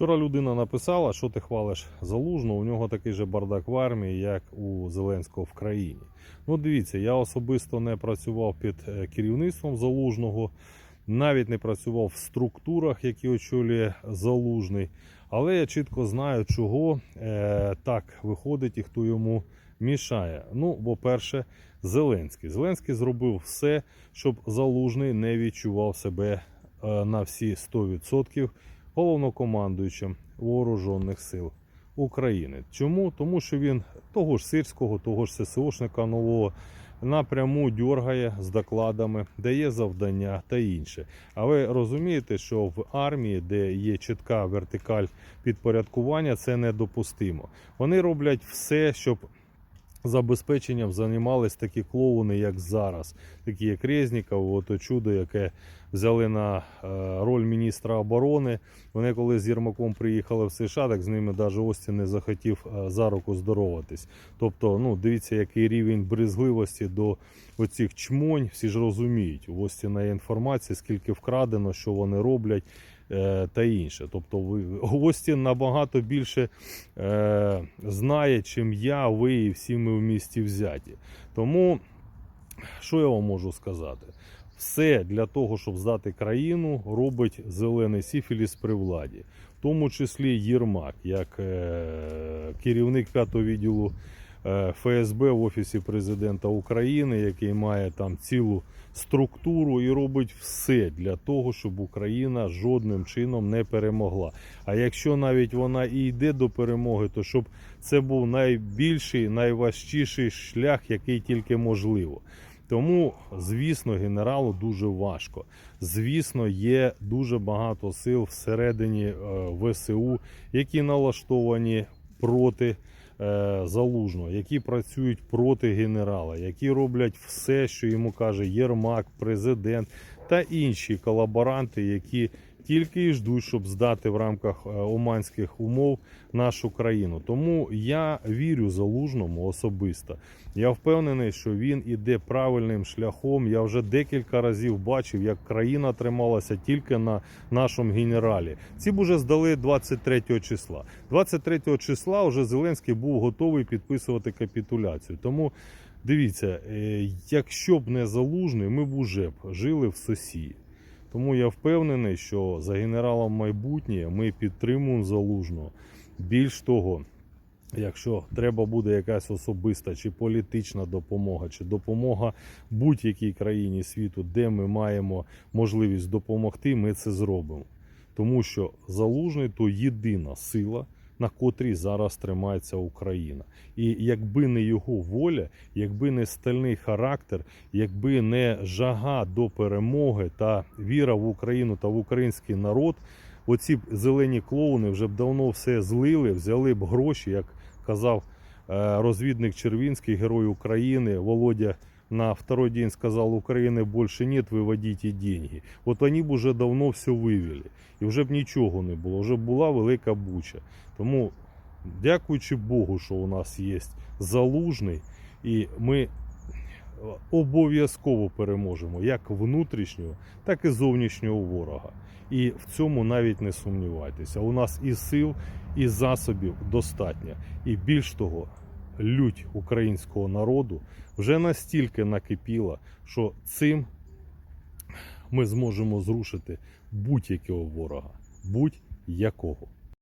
Вчора людина написала, що ти хвалиш залужно, у нього такий же бардак в армії, як у Зеленського в країні. Ну, дивіться, я особисто не працював під е, керівництвом залужного, навіть не працював в структурах, які очолює залужний. Але я чітко знаю, чого е, так виходить і хто йому мішає. Ну, по-перше, Зеленський. Зеленський зробив все, щоб залужний не відчував себе е, на всі 100% головнокомандуючим вооружених сил України. Чому? Тому що він того ж сирського, того ж ССОшника нового напряму дьоргає з докладами, дає завдання та інше. А ви розумієте, що в армії, де є чітка вертикаль підпорядкування, це недопустимо. Вони роблять все, щоб забезпеченням займались такі клоуни, як зараз, такі як Резніков, ото чудо, яке взяли на е, роль міністра оборони. Вони коли з Єрмаком приїхали в США, так з ними навіть Остін не захотів е, за руку здороватись. Тобто, ну дивіться, який рівень брезгливості до оцих чмонь. Всі ж розуміють. У Остіна є інформація, скільки вкрадено, що вони роблять. Е, Та інше, тобто ви Остін набагато більше е, знає, чим я, ви і всі ми в місті взяті. Тому що я вам можу сказати? Все для того, щоб здати країну, робить зелений сіфіліс при владі, в тому числі Єрмак, як е, керівник п'ятого відділу ФСБ в Офісі президента України, який має там цілу структуру і робить все для того, щоб Україна жодним чином не перемогла. А якщо навіть вона і йде до перемоги, то щоб це був найбільший, найважчіший шлях, який тільки можливо. Тому, звісно, генералу дуже важко. Звісно, є дуже багато сил всередині е, ВСУ, які налаштовані проти е, залужного, які працюють проти генерала, які роблять все, що йому каже Єрмак, президент та інші колаборанти, які тільки і ждуть, щоб здати в рамках е, оманських умов нашу країну. Тому я вірю залужному особисто. Я впевнений, що він іде правильним шляхом. Я вже декілька разів бачив, як країна трималася тільки на нашому генералі. Ці б уже здали 23 числа. 23 числа вже Зеленський був готовий підписувати капітуляцію. Тому дивіться, е, якщо б не залужний, ми б уже б жили в сосі. Тому я впевнений, що за генералом майбутнє ми підтримуємо залужного. Більш того, якщо треба буде якась особиста чи політична допомога, чи допомога будь-якій країні світу, де ми маємо можливість допомогти, ми це зробимо. Тому що залужний то єдина сила, на котрій зараз тримається Україна. І якби не його воля, якби не стальний характер, якби не жага до перемоги та віра в Україну та в український народ, оці б зелені клоуни вже б давно все злили, взяли б гроші, як казав е, розвідник Червінський, герой України, Володя. На второй день сказал, Украины больше нет, виводіть деньги. От вони б уже давно все вивели. І вже б нічого не було, вже була велика буча. Тому, дякуючи Богу, що у нас є залужний, і ми обов'язково переможемо як внутрішнього, так і зовнішнього ворога. І в цьому навіть не сумнівайтеся. У нас і сил, і засобів достатньо. І більш того, лють українського народу вже настільки накипіла, що цим ми зможемо зрушити будь-якого ворога, будь-якого.